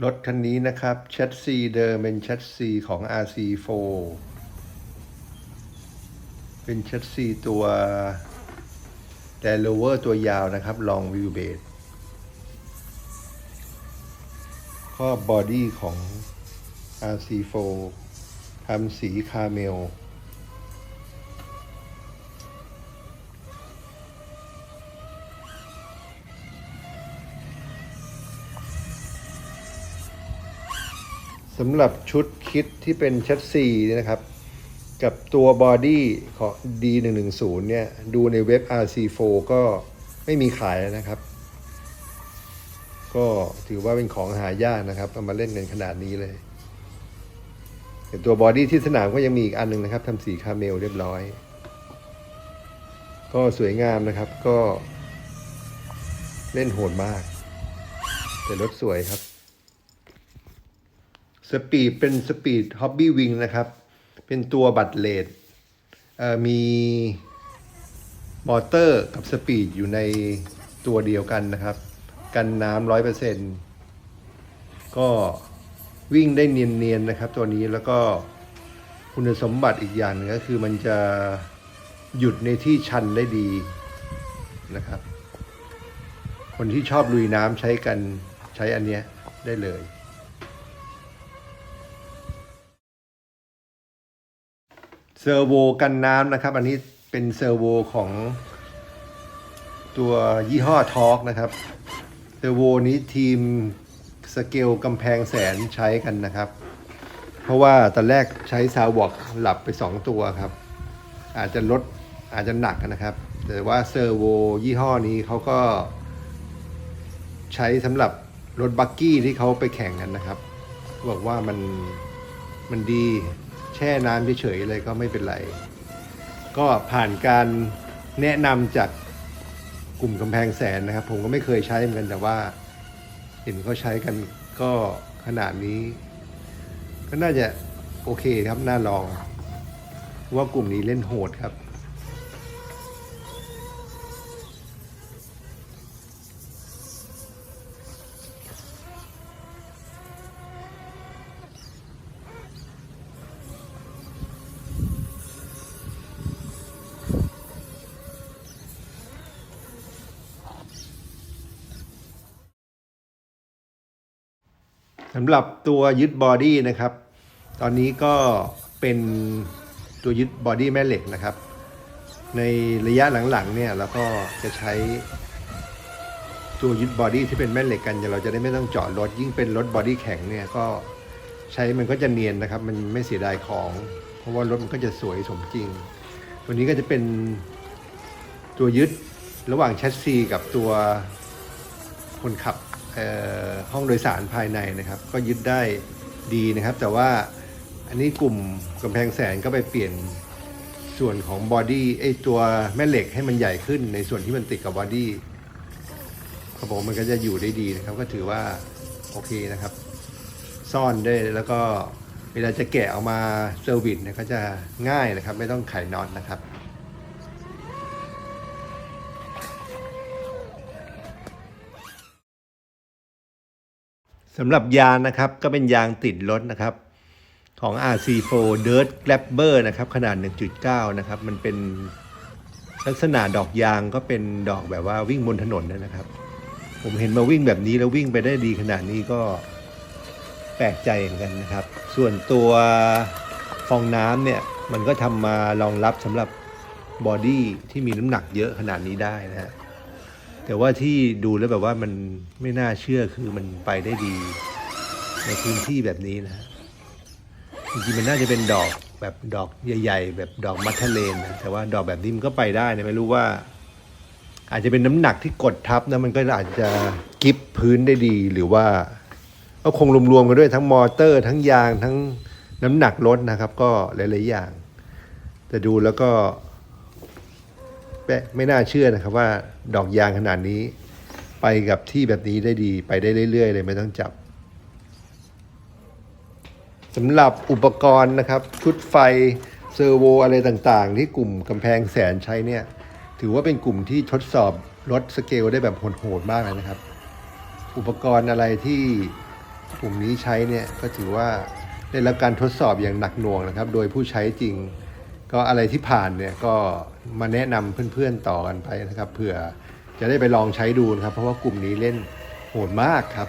รถคันนี้นะครับแชสซีเดิมเป็นแชสซีของ RC4 เป็นแชสซีตัวแดนโลเวอร์ตัวยาวนะครับ long wheelbase ก็บอดี้ของ RC4 ทำสีคาเมล สำหรับชุดคิดที่เป็นชัดซีเนี่ยนะครับ กับตัวบอดี้ของ D110 เนี่ย ดูในเว็บ RC4 ก็ไม่มีขายนะครับ ก็ถือว่าเป็นของหายากนะครับ เอามาเล่นกันขนาดนี้เลยแต่ตัวบอดี้ที่สนามก็ยังมีอีกอันหนึ่งนะครับทำสีคาเมลเรียบร้อย ก็สวยงามนะครับก็เล่นโหดมาก แต่รถสวยครับ สปีดเป็นสปีดฮ็อบบี้วิงนะครับ เป็นตัวบัตรเลดมีมอเตอร์กับสปีดอยู่ในตัวเดียวกันนะครับ กันน้ำร้อยเปอร์เซ็นต์ก็วิ่งได้เนียนๆนะครับ ตัวนี้แล้วก็คุณสมบัติอีกอย่างนึงก็คือมันจะหยุดในที่ชันได้ดีนะครับ คนที่ชอบลุยน้ำใช้กันใช้อันเนี้ยได้เลย เซอร์โวกันน้ำนะครับ อันนี้เป็นเซอร์โวของตัวยี่ห้อทอร์กนะครับเซอร์โวนี้ทีมสเกลกำแพงแสนใช้กันนะครับ เพราะว่าตอนแรกใช้ซาวบอกหลับไป 2 ตัวครับ อาจจะลดอาจจะหนักนะครับ แต่ว่าเซอร์โวยี่ห้อนี้เขาก็ใช้สำหรับรถบักกี้ที่เขาไปแข่งกันนะครับ บอกว่ามันมันดี ช่น้ำเฉยๆเลยก็ไม่เป็นไร ก็ผ่านการแนะนำจากกลุ่มกำแพงแสนนะครับ ผมก็ไม่เคยใช้เหมือนกันแต่ว่า เห็นเขาใช้กันก็ขนาดนี้ ก็น่าจะโอเคครับน่าลอง ว่ากลุ่มนี้เล่นโหดครับ สำหรับตัวยึดบอดี้นะครับ ตอนนี้ก็เป็นตัวยึดบอดี้แม่เหล็กนะครับ ในระยะหลังๆเนี่ยเราก็จะใช้ตัวยึดบอดี้ที่เป็นแม่เหล็กกันเราจะได้ไม่ต้องเจาะรถยิ่งเป็นรถบอดี้แข็งเนี่ยก็ใช้มันก็จะเนียนนะครับ มันไม่เสียดายของ เพราะว่ารถมันก็จะสวยสมจริง ตัวนี้ก็จะเป็นตัวยึดระหว่างแชสซีกับตัวคนขับ ห้องโดยสารภายในนะครับ ก็ยึดได้ดีนะครับ แต่ว่าอันนี้กลุ่มกำแพงแสนก็ไปเปลี่ยนส่วนของบอดี้ไอตัวแม่เหล็กให้มันใหญ่ขึ้นในส่วนที่มันติดกับบอดี้เขาบอกมันก็จะอยู่ได้ดีนะครับ ก็ถือว่าโอเคนะครับ ซ่อนได้แล้วก็เวลาจะแกะออกมาเซอร์วิสเนี่ยก็จะง่ายนะครับ ไม่ต้องไขน็อตนะครับ สำหรับยางนะครับก็เป็นยางติดรถนะครับของ RC4 Dirt Grabber นะครับขนาด 1.9 นะครับ มันเป็นลักษณะดอกยางก็เป็นดอกแบบว่าวิ่งบนถนนนะครับ ผมเห็นมาวิ่งแบบนี้แล้ววิ่งไปได้ดีขนาดนี้ก็แปลกใจเหมือนกันนะครับ ส่วนตัวฟองน้ำเนี่ย มันก็ทำมารองรับสำหรับบอดี้ที่มีน้ำหนักเยอะขนาดนี้ได้นะฮะ แต่ว่าที่ดูแล้วแบบว่ามันไม่น่าเชื่อคือมันไปได้ดี ในพื้นที่แบบนี้นะฮะจริงๆมันน่าจะเป็นดอกแบบดอกใหญ่ ๆ แบบดอกมัทเลนนะแต่ว่าดอกแบบนี้มันก็ไปได้นะไม่รู้ว่า อาจจะเป็นน้ำหนักที่กดทับนะมันก็อาจจะกิฟพื้นได้ดีหรือว่าก็คงรวมๆกันด้วยทั้งมอเตอร์ ทั้งยางทั้งน้ำหนักรถนะครับ ก็หลายๆอย่าง แต่ดูแล้วก็ ไม่น่าเชื่อนะครับว่าดอกยางขนาดนี้ ไปกับที่แบบนี้ได้ดีไปได้เรื่อยๆ เลยไม่ต้องจับสำหรับอุปกรณ์นะครับ ชุดไฟเซอร์โวอะไรต่างๆ ที่กลุ่มกำแพงแสนใช้เนี่ย ถือว่าเป็นกลุ่มที่ทดสอบรถสเกลได้แบบโหดๆมากเลยนะครับ อุปกรณ์อะไรที่กลุ่มนี้ใช้เนี่ยก็ถือว่าได้รับการทดสอบอย่างหนักหน่วงนะครับ โดยผู้ใช้จริง ก็อะไรที่ผ่านเนี่ยก็มาแนะนำเพื่อนๆต่อกันไปนะครับเผื่อจะได้ไปลองใช้ดูนะครับ เพราะว่ากลุ่มนี้เล่นโหดมากครับ